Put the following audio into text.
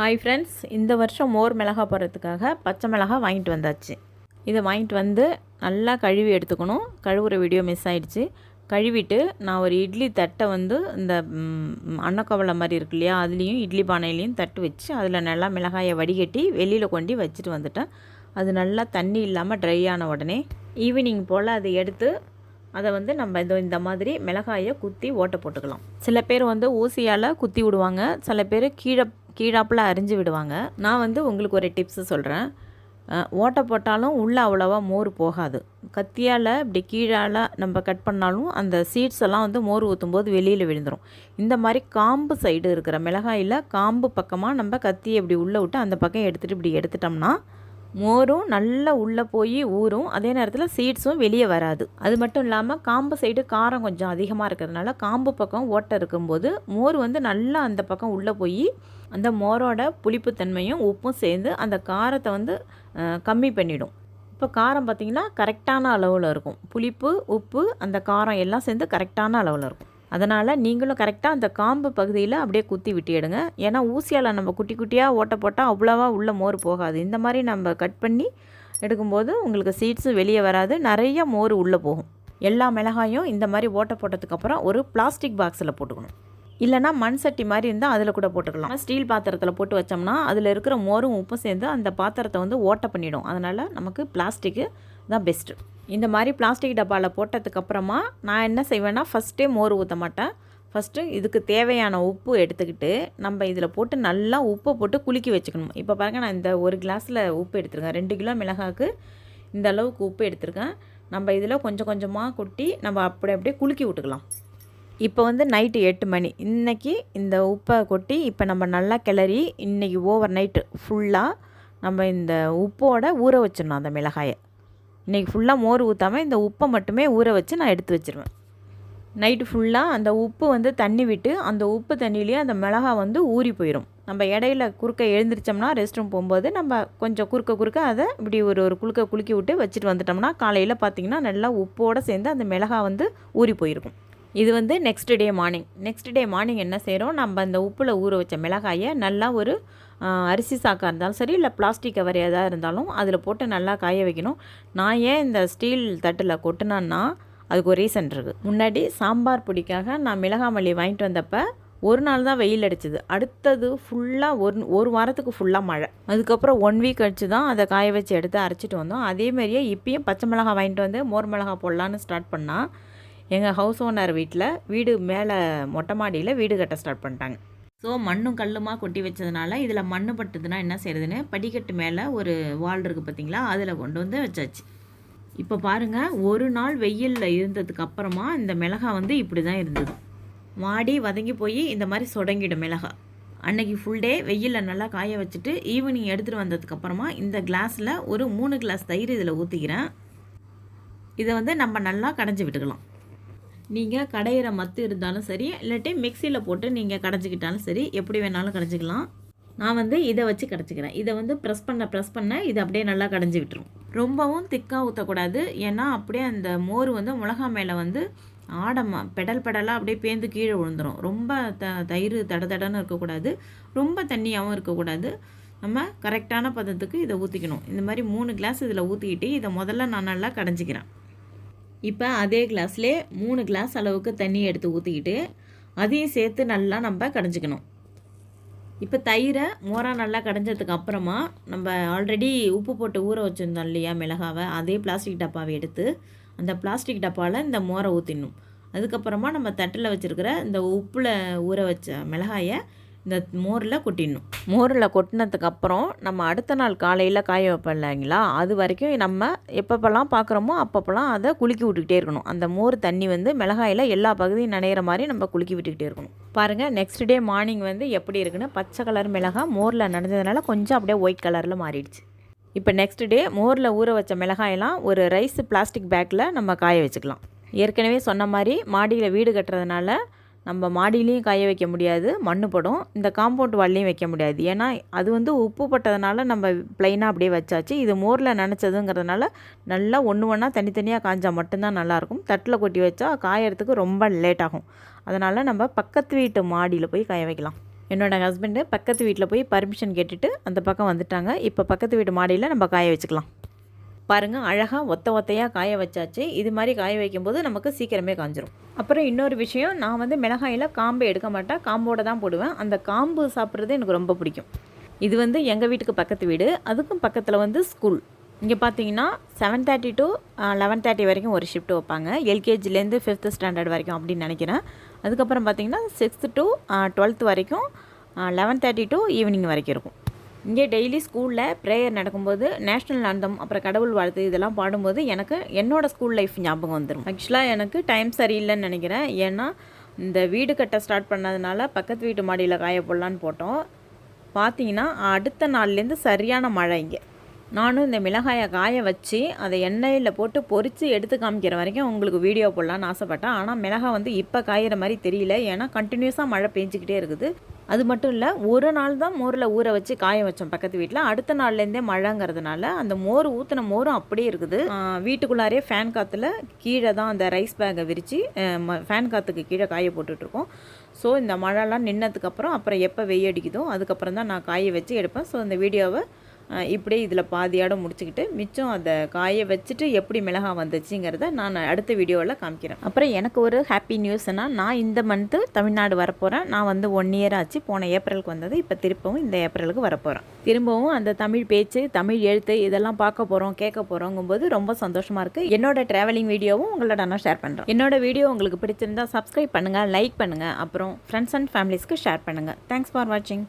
Hi friends இந்த வருஷம் மோர் மிளகா போடுறதுக்காக பச்சை மிளகா வாங்கிட்டு வந்தாச்சு. இதை வாங்கிட்டு வந்து நல்லா கழுவி எடுத்துக்கணும். கழுவுற வீடியோ மிஸ் ஆகிடுச்சு கழுவிட்டு நான் ஒரு இட்லி தட்டை வந்து இந்த அன்னக்கவலை மாதிரி இருக்கு இல்லையா அதுலேயும் இட்லி பானையிலையும் தட்டு வச்சு அதில் நல்லா மிளகாயை வடிகட்டி வெளியில் கொண்டு வச்சுட்டு வந்துட்டேன். அது நல்லா தண்ணி இல்லாமல் ட்ரை ஆன உடனே ஈவினிங் போல் அதை எடுத்து அதை வந்து நம்ம இதோ இந்த மாதிரி மிளகாயை குத்தி ஓட்டை போட்டுக்கலாம். சில பேர் வந்து ஊசியால் குத்தி விடுவாங்க. சில பேர் கீழே கீழாப்பில் அரிஞ்சு விடுவாங்க. நான் வந்து உங்களுக்கு ஒரு டிப்ஸு சொல்கிறேன் ஓட்டை போட்டாலும் உள்ளே அவ்வளோவா மோர் போகாது. கத்தியால் இப்படி கீழால் நம்ம கட் பண்ணாலும் அந்த சீட்ஸ் எல்லாம் வந்து மோர் ஊற்றும் போது வெளியில் விழுந்துடும் இந்த மாதிரி காம்பு சைடு இருக்கிற மிளகாயில் காம்பு பக்கமாக நம்ம கத்தியை இப்படி உள்ளே விட்டு அந்த பக்கம் எடுத்துகிட்டு இப்படி எடுத்துட்டோம்னா மோரும் நல்லா உள்ளே போய் ஊறும் அதே நேரத்தில் சீட்ஸும் வெளியே வராது. அது மட்டும் இல்லாமல் காம்பு சைடு காரம் கொஞ்சம் அதிகமாக இருக்கிறதுனால காம்பு பக்கம் ஓட்டை இருக்கும்போது மோர் வந்து நல்லா அந்த பக்கம் உள்ளே போய் அந்த மோரோட புளிப்புத்தன்மையும் உப்பும் சேர்ந்து அந்த காரத்தை வந்து கம்மி பண்ணிடும். இப்போ காரம் பார்த்திங்கன்னா கரெக்டான அளவில் இருக்கும். புளிப்பு உப்பு அந்த காரம் எல்லாம் சேர்ந்து கரெக்டான அளவில் இருக்கும். அதனால் நீங்களும் கரெக்டாக அந்த காம்பு பகுதியில் அப்படியே குத்தி விட்டிடுங்க. ஏன்னா ஊசியால் நம்ம குட்டி குட்டியாக ஓட்ட போட்டால் அவ்வளோவா உள்ள மோர் போகாது. இந்த மாதிரி நம்ம கட் பண்ணி எடுக்கும்போது உங்களுக்கு சீட்ஸும் வெளியே வராது. நிறைய மோர் உள்ளே போகும். எல்லா மிளகாயும் இந்த மாதிரி ஓட்டை போட்டதுக்கப்புறம் ஒரு பிளாஸ்டிக் பாக்ஸில் போட்டுக்கணும். இல்லைனா மண் சட்டி மாதிரி இருந்தால் அதில் கூட போட்டுக்கலாம். ஸ்டீல் பாத்திரத்தில் போட்டு வச்சோம்னா அதில் இருக்கிற மோரும் உப்பும் சேர்ந்து அந்த பாத்திரத்தை வந்து ஓட்ட பண்ணிடும். அதனால் நமக்கு பிளாஸ்டிக்கு தான் பெஸ்ட்டு இந்த மாதிரி பிளாஸ்டிக் டப்பாவில் போட்டதுக்கப்புறமா நான் என்ன செய்வேன்னா ஃபஸ்ட்டே மோர் ஊற்ற மாட்டேன். ஃபஸ்ட்டு இதுக்கு தேவையான உப்பு எடுத்துக்கிட்டு நம்ம இதில் போட்டு நல்லா உப்பை போட்டு குலுக்கி வச்சுக்கணும். இப்போ பாருங்கள் நான் இந்த ஒரு கிளாஸில் உப்பு எடுத்துருக்கேன். ரெண்டு கிலோ மிளகாக்கு இந்த அளவுக்கு உப்பு எடுத்துருக்கேன். நம்ம இதில் கொஞ்சம் கொஞ்சமாக கொட்டி நம்ம அப்படி அப்படியே குலுக்கி விட்டுக்கலாம். இப்போ வந்து நைட்டு எட்டு மணி. இன்றைக்கி இந்த உப்பை கொட்டி இப்போ நம்ம நல்லா கிளறி இன்றைக்கி ஓவர் நைட்டு ஃபுல்லாக நம்ம இந்த உப்போட ஊற வச்சிடணும் அந்த மிளகாயை. இன்றைக்கி ஃபுல்லாக மோர் ஊற்றாமல் இந்த உப்பை மட்டுமே ஊற வச்சு நான் எடுத்து வச்சிருவேன். நைட்டு ஃபுல்லாக அந்த உப்பு வந்து தண்ணி விட்டு அந்த உப்பு தண்ணியிலேயே அந்த மிளகா வந்து ஊறி போயிடும் நம்ம இடையில குறுக்க எழுந்திரிச்சோம்னா ரெஸ்ட் ரூம் போகும்போது நம்ம கொஞ்சம் குறுக்க குறுக்க அதை இப்படி ஒரு ஒரு குலுக்க குலுக்கி விட்டு வச்சுட்டு வந்துட்டோம்னா காலையில் பார்த்திங்கன்னா நல்லா உப்போடு சேர்ந்து அந்த மிளகா வந்து ஊறி போயிருக்கும். இது வந்து next day morning next day morning என்ன செய்கிறோம் நம்ம அந்த உப்பில் ஊற வச்ச மிளகாயை நல்லா ஒரு அரிசி சாக்காக இருந்தாலும் சரி இல்லை பிளாஸ்டிக் கவர் எதாக இருந்தாலும் அதில் போட்டு நல்லா காய வைக்கணும். நான் ஏன் இந்த ஸ்டீல் தட்டில் கொட்டினேன்னா அதுக்கு ஒரு ரீசன் இருக்குது முன்னாடி சாம்பார் பொடிக்காக நான் மிளகாய் மல்லி வாங்கிட்டு வந்தப்போ ஒரு நாள் தான் வெயில் அடிச்சது. அடுத்தது ஃபுல்லாக ஒரு ஒரு வாரத்துக்கு ஃபுல்லாக மழை. அதுக்கப்புறம் ஒன் வீக் கழிச்சு தான் அதை காய வச்சு எடுத்து அரைச்சிட்டு வந்தோம். அதே மாதிரியே இப்பயும் பச்சை மிளகாய் வாங்கிட்டு வந்து மோர் மிளகாய் போடலான்னு ஸ்டார்ட் பண்ணால் எங்கள் ஹவுஸ் ஓனர் வீட்டில் வீடு மேலே மொட்டை மாடியில் வீடு கட்ட ஸ்டார்ட் பண்ணிட்டாங்க. ஸோ மண்ணும் கல்லுமாக கொட்டி வச்சதுனால இதில் மண் பட்டுதுன்னா என்ன செய்யறதுன்னு படிக்கட்டு மேலே ஒரு வால் இருக்குது பார்த்தீங்களா அதில் கொண்டு வந்து வச்சாச்சு. இப்போ பாருங்கள் ஒரு நாள் வெயிலில் இருந்ததுக்கு அப்புறமா இந்த மிளகாய் வந்து இப்படி தான் இருந்தது. மாடி வதங்கி போய் இந்த மாதிரி சொடங்கிடும் மிளகாய் அன்னைக்கு ஃபுல் டே வெயிலில் நல்லா காய வச்சுட்டு ஈவினிங் எடுத்துகிட்டு வந்ததுக்கப்புறமா இந்த கிளாஸில் ஒரு மூணு கிளாஸ் தயிர் இதில் ஊற்றிக்கிறேன் இதை வந்து நம்ம நல்லா கடைஞ்சி விட்டுக்கலாம். நீங்கள் கடையிற மத்து இருந்தாலும் சரி இல்லாட்டி மிக்சியில் போட்டு நீங்கள் கடைஞ்சிக்கிட்டாலும் சரி எப்படி வேணாலும் கடைஞ்சிக்கலாம். நான் வந்து இதை வச்சு கடைச்சிக்கிறேன் இதை வந்து ப்ரெஸ் பண்ண ப்ரெஸ் பண்ண இது அப்படியே நல்லா கடைஞ்சி விட்டுரும். ரொம்பவும் திக்காக ஊற்றக்கூடாது ஏன்னா அப்படியே அந்த மோர் வந்து மிளகா மேலே வந்து ஆடமா பெடல் பெடலாக அப்படியே பேந்து கீழே விழுந்துடும் ரொம்ப த தயிர் தட தடன்னு இருக்கக்கூடாது. ரொம்ப தண்ணியாகவும் இருக்கக்கூடாது. நம்ம கரெக்டான பதத்துக்கு இதை ஊற்றிக்கணும் இந்த மாதிரி மூணு கிளாஸ் இதில் ஊற்றிக்கிட்டு இதை முதல்ல நான் நல்லா கடைஞ்சிக்கிறேன். இப்போ அதே கிளாஸ்லே மூணு கிளாஸ் அளவுக்கு தண்ணி எடுத்து ஊற்றிக்கிட்டு அதையும் சேர்த்து நல்லா நம்ம கடைஞ்சிக்கணும். இப்போ தயிரை மோராக நல்லா கடைஞ்சதுக்கு அப்புறமா நம்ம ஆல்ரெடி உப்பு போட்டு ஊற வச்சுருந்தோம் இல்லையா மிளகாவை அதே பிளாஸ்டிக் டப்பாவை எடுத்து அந்த பிளாஸ்டிக் டப்பாவில் இந்த மோரை ஊற்றிடணும் அதுக்கப்புறமா நம்ம தட்டில் வச்சுருக்கிற இந்த உப்பில் ஊற வச்ச மிளகாயை இந்த மோரில் கொட்டிடணும். மோரில் கொட்டினதுக்கப்புறம் நம்ம அடுத்த நாள் காலையில் காய வைப்போம் இல்லைங்களா? அது வரைக்கும் நம்ம எப்பப்பெல்லாம் பார்க்குறோமோ அப்பப்போலாம் அதை குலுக்கி விட்டுக்கிட்டே இருக்கணும். அந்த மோர் தண்ணி வந்து மிளகாயில் எல்லா பகுதியும் நினைகிற மாதிரி நம்ம குலுக்கி விட்டுக்கிட்டே இருக்கணும். பாருங்கள் நெக்ஸ்ட் டே மார்னிங் வந்து எப்படி இருக்குன்னு? பச்சை கலர் மிளகாய் மோரில் நனைஞ்சதுனால கொஞ்சம் அப்படியே ஒயிட் கலரில் மாறிடுச்சு. இப்போ நெக்ஸ்ட் டே மோரில் ஊற வச்ச மிளகாயெல்லாம் ஒரு ரைஸ் பிளாஸ்டிக் பேக்கில் நம்ம காய வச்சுக்கலாம். ஏற்கனவே சொன்ன மாதிரி மாடியில் வீடு கட்டுறதுனால நம்ம மாடியிலையும் காய வைக்க முடியாது மண்ணு படும். இந்த காம்பவுண்ட் வால்லையும் வைக்க முடியாது. ஏன்னா அது வந்து உப்பு பட்டதுனால நம்ம ப்ளைனாக அப்படியே வச்சாச்சு. இது மோரில் நினச்சதுங்கிறதுனால நல்லா ஒன்று ஒன்றா தனித்தனியாக காய்ஞ்சால் மட்டும்தான் நல்லாயிருக்கும். தட்டில் கொட்டி வச்சா காயறதுக்கு ரொம்ப லேட் ஆகும். அதனால் நம்ம பக்கத்து வீட்டு மாடியில் போய் காய வைக்கலாம். என்னோடய ஹஸ்பண்டு பக்கத்து வீட்டில் போய் பர்மிஷன் கேட்டுட்டு அந்த பக்கம் வந்துட்டாங்க. இப்போ பக்கத்து வீட்டு மாடியில் நம்ம காய வச்சுக்கலாம். பாருங்கள் அழகாக ஒத்த ஒத்தையாக காய வச்சாச்சு. இது மாதிரி காய வைக்கும்போது நமக்கு சீக்கிரமே காஞ்சிரும். அப்புறம் இன்னொரு விஷயம் நான் வந்து மிளகாயில் காம்பு எடுக்க மாட்டேன் காம்போடு தான் போடுவேன். அந்த காம்பு சாப்பிட்றது எனக்கு ரொம்ப பிடிக்கும். இது வந்து எங்கள் வீட்டுக்கு பக்கத்து வீடு. அதுக்கும் பக்கத்தில் வந்து ஸ்கூல் இங்கே பார்த்தீங்கன்னா seven thirty to eleven thirty வரைக்கும் ஒரு ஷிஃப்ட் வைப்பாங்க. எல்கேஜிலேருந்து ஃபிஃப்த்து ஸ்டாண்டர்ட் வரைக்கும் அப்படின்னு நினைக்கிறேன். அதுக்கப்புறம் பார்த்தீங்கன்னா சிக்ஸ்த்து டு டுவெல்த்து வரைக்கும் லெவன் தேர்ட்டி டு ஈவினிங் வரைக்கும் இருக்கும். இங்கே டெய்லி ஸ்கூலில் ப்ரேயர் நடக்கும்போது நேஷ்னல் அந்தம் அப்புறம் கடவுள் வாழ்த்து இதெல்லாம் பாடும்போது எனக்கு என்னோடய ஸ்கூல் லைஃப் ஞாபகம் வந்துடும் ஆக்சுவலாக எனக்கு டைம் சரியில்லைன்னு நினைக்கிறேன். ஏன்னா இந்த வீடு கட்ட ஸ்டார்ட் பண்ணதுனால பக்கத்து வீட்டு மாடியில் காய போடலான்னு போட்டோம். பார்த்தீங்கன்னா அடுத்த நாள்லேருந்து சரியான மழை இங்கே. நானும் இந்த மிளகாயை காய வச்சு அதை எண்ணெயில் போட்டு பொரித்து எடுத்து காமிக்கிற வரைக்கும் உங்களுக்கு வீடியோ போடலான்னு ஆசைப்பட்டேன். ஆனால் மிளகாய் வந்து இப்போ காயிற மாதிரி தெரியல. ஏன்னா கண்டினியூஸாக மழை பெஞ்சிக்கிட்டே இருக்குது. அது மட்டும் இல்லை ஒரு நாள் தான் மோரில் ஊற வச்சு காய வச்சோம் பக்கத்து வீட்டில் அடுத்த நாள்லேருந்தே மழைங்கிறதுனால அந்த மோர் ஊற்றின மோரும் அப்படியே இருக்குது. வீட்டுக்குள்ளாரே ஃபேன் காற்றுல கீழே தான் அந்த ரைஸ் பேக்கை விரித்து ஃபேன் காற்றுக்கு கீழே காய போட்டுட்ருக்கோம். ஸோ இந்த மழைலாம் நின்னதுக்கப்புறம் அப்புறம் எப்போ வெய்ய அடிக்குதோ அதுக்கப்புறம் தான் நான் காய வச்சு எடுப்பேன். ஸோ இந்த வீடியோவை இப்படியே இதில் பாதியோட முடிச்சுக்கிட்டு மிச்சம் அதை காய வச்சுட்டு எப்படி மிளகா வந்துச்சுங்கிறத நான் அடுத்த வீடியோவில் காமிக்கிறேன். அப்புறம் எனக்கு ஒரு ஹாப்பி நியூஸ்னால் நான் இந்த மந்த்து தமிழ்நாடு வரப்போகிறேன் நான் வந்து ஒன் இயர் ஆச்சு. போன ஏப்ரலுக்கு வந்தது. இப்போ திருப்பவும் இந்த ஏப்ரலுக்கு வரப்போகிறேன் திரும்பவும் அந்த தமிழ் பேச்சு தமிழ் எழுத்து இதெல்லாம் பார்க்க போகிறோம் கேட்க போகிறோங்கும்போது ரொம்ப சந்தோஷமாக இருக்குது என்னோட ட்ராவலிங் வீடியோவும் உங்களோட நான் ஷேர் பண்ணுறேன் என்னோட வீடியோ உங்களுக்கு பிடிச்சிருந்தா சப்ஸ்கிரைப் பண்ணுங்கள் லைக் பண்ணுங்கள் அப்புறம் ஃப்ரெண்ட்ஸ் அண்ட் ஃபேமிலிஸ்க்கு ஷேர் பண்ணுங்கள் தேங்க்ஸ் ஃபார் வாட்சிங்